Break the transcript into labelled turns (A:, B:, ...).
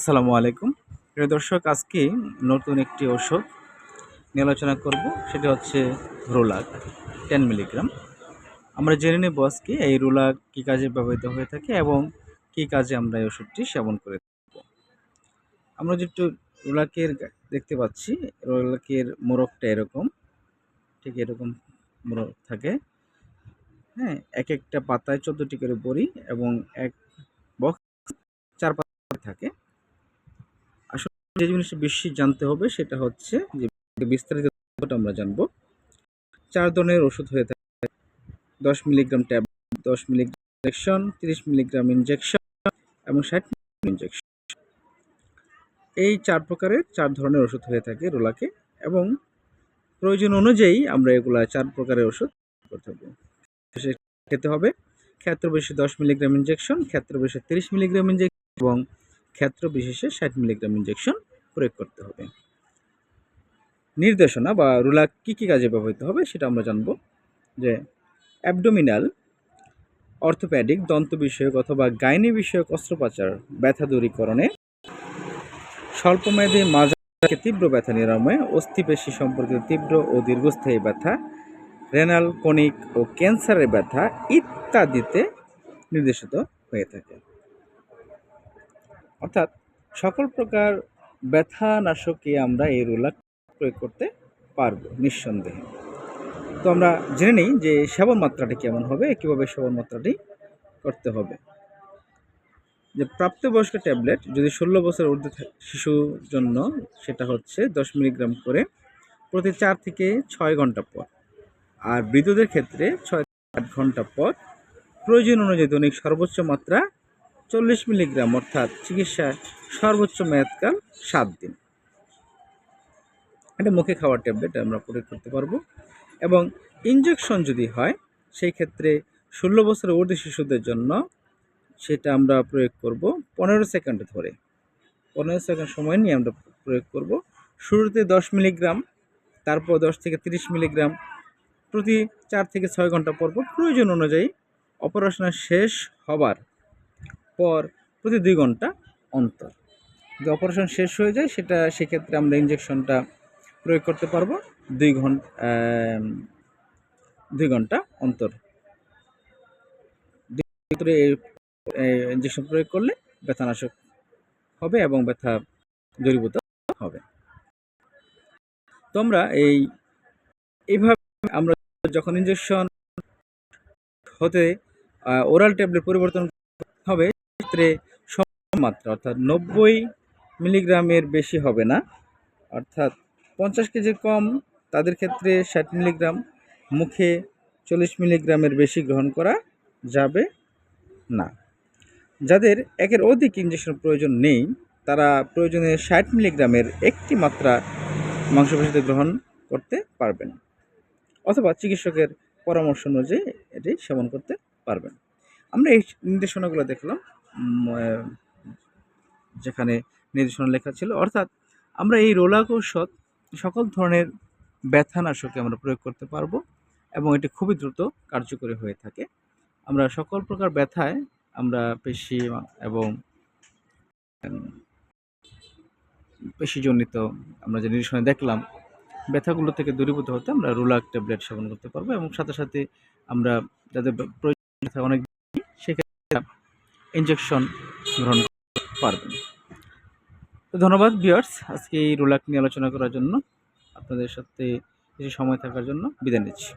A: আসসালামু আলাইকুম। প্রিয় দর্শক, আজকে নতুন একটি ওষুধ নিয়ে আলোচনা করব। সেটা হচ্ছে রোলাক টেন মিলিগ্রাম। আমরা জেনে নেব আজকে এই রোলাক কী কাজে ব্যবহৃত হয়ে থাকে এবং কী কাজে আমরা এই ওষুধটি সেবন করে থাকব। আমরা যেটু রোলাকের দেখতে পাচ্ছি, রোলাকের মোরগটা এরকম। ঠিক এরকম মোরগ থাকে। হ্যাঁ এক একটা পাতায় চোদ্দোটি করে বড়ি এবং এক বক্স চার পাতা থাকে। যে জিনিসটা বেশি জানতে হবে সেটা হচ্ছে যে বিস্তারিত আমরা জানব। চার ধরনের ওষুধ হয়ে থাকে। দশ মিলিগ্রাম ট্যাবলেট দশ মিলিগ্রাম ইনজেকশন, তিরিশ মিলিগ্রাম ইনজেকশন এবং ষাট ইনজেকশন। এই চার প্রকারের চার ধরনের ওষুধ হয়ে থাকে রোলাকে এবং প্রয়োজন অনুযায়ী আমরা এগুলা চার প্রকারের ওষুধ করতে হবে খেতে হবে, ক্ষেত্র বিশেষে দশ মিলিগ্রাম ইঞ্জেকশন ক্ষেত্র বিশেষে তিরিশ মিলিগ্রাম ইঞ্জেকশন এবং ক্ষেত্র বিশেষে ষাট মিলিগ্রাম ইনজেকশন। প্রয়োগ করতে হবে। নির্দেশনা বা রুলা কী কী কাজে ব্যবহৃত হবে সেটা আমরা জানব যে অ্যাবডোমিনাল অর্থোপ্যাডিক দন্ত বিষয়ক অথবা গাইনি বিষয়ক অস্ত্রোপচার, ব্যথা দূরীকরণে, স্বল্পমেয়াদী মাঝারি তীব্র ব্যথা নিরাময়ে অস্থিপেশি সম্পর্কিত তীব্র ও দীর্ঘস্থায়ী ব্যথা, রেনাল কনিক ও ক্যান্সারের ব্যথা ইত্যাদিতে নির্দেশিত হয়ে থাকে। অর্থাৎ সকল প্রকার ব্যথা নাশকে আমরা এই রোলাক প্রয়োগ করতে পারব নিঃসন্দেহে। তো আমরা জেনে নিই যে সেবন মাত্রাটি কেমন হবে, কীভাবে সেবন মাত্রাটি করতে হবে। যে প্রাপ্তবয়স্ক ট্যাবলেট যদি ষোলো বছর ঊর্ধ্বে শিশুর জন্য সেটা হচ্ছে দশ মিলিগ্রাম করে প্রতি চার থেকে ছয় ঘণ্টা পর। আর বৃদ্ধদের ক্ষেত্রে ছয় আট ঘণ্টা পর। প্রয়োজন অনুযায়ী দৈনিক সর্বোচ্চ মাত্রা চল্লিশ মিলিগ্রাম, অর্থাৎ চিকিৎসার সর্বোচ্চ মেয়াদকাল সাত দিন। এটা মুখে খাওয়ার ট্যাবলেট, আমরা প্রয়োগ করতে পারব। এবং ইঞ্জেকশন যদি হয়, সেই ক্ষেত্রে ষোলো বছরের ঊর্ধ্বে শিশুদের জন্য সেটা আমরা প্রয়োগ করব পনেরো সেকেন্ড ধরে। পনেরো সেকেন্ড সময় নিয়ে আমরা প্রয়োগ করব। শুরুতে দশ মিলিগ্রাম, তারপর দশ থেকে তিরিশ মিলিগ্রাম, প্রতি চার থেকে ছয় ঘণ্টা পর পর প্রয়োজন অনুযায়ী অপারেশনের শেষ হবার পর প্রতি দুই ঘণ্টা অন্তর। যদি অপারেশন শেষ হয়ে যায়, সেটা, সেক্ষেত্রে আমরা ইঞ্জেকশনটা প্রয়োগ করতে পারব দুই ঘণ্টা দুই ঘণ্টা অন্তর ভিতরে ইঞ্জেকশন প্রয়োগ করলে ব্যথানাশক হবে এবং ব্যথা দূরীভূত হবে। তো আমরা এই, এইভাবে আমরা যখন ইঞ্জেকশন হতে ওরাল ট্যাবলেট পরিবর্তন হবে ক্ষেত্রে মাত্রা অর্থাৎ নব্বই মিলিগ্রামের বেশি হবে না। অর্থাৎ পঞ্চাশ কেজির কম, তাদের ক্ষেত্রে ষাট মিলিগ্রাম। মুখে চল্লিশ মিলিগ্রামের বেশি গ্রহণ করা যাবে না। যাদের একের অধিক ইঞ্জেকশন প্রয়োজন নেই, তারা প্রয়োজনে ষাট মিলিগ্রামের একটি মাত্রা মাংসপেশিতে গ্রহণ করতে পারবেন অথবা চিকিৎসকের পরামর্শ অনুযায়ী এটি সেবন করতে পারবেন। আমরা এই নির্দেশনাগুলো দেখলাম। যেখানে নির্দেশনা লেখা ছিল। অর্থাৎ আমরা এই রোলাক ঔষধ সকল ধরনের ব্যথানাশকে আমরা প্রয়োগ করতে পারব এবং এটি খুবই দ্রুত কার্যকরী হয়ে থাকে। আমরা সকল প্রকার ব্যথায় আমরা পেশি এবং পেশিজনিত আমরা যে নিরসনে দেখলাম, ব্যথাগুলো থেকে দূরীভূত হতে আমরা রোলাক ট্যাবলেট সেবন করতে পারব এবং সাথে সাথে আমরা যাদের প্রয়োজন অনেক ইনজেকশন গ্রহণ পারবেন। তো ধন্যবাদ ভিউয়ার্স, আজকে এই রোলাক নিয়ে আলোচনা করার জন্য। আপনাদের সাথে কিছু সময় থাকার জন্য বিদায় নিচ্ছি।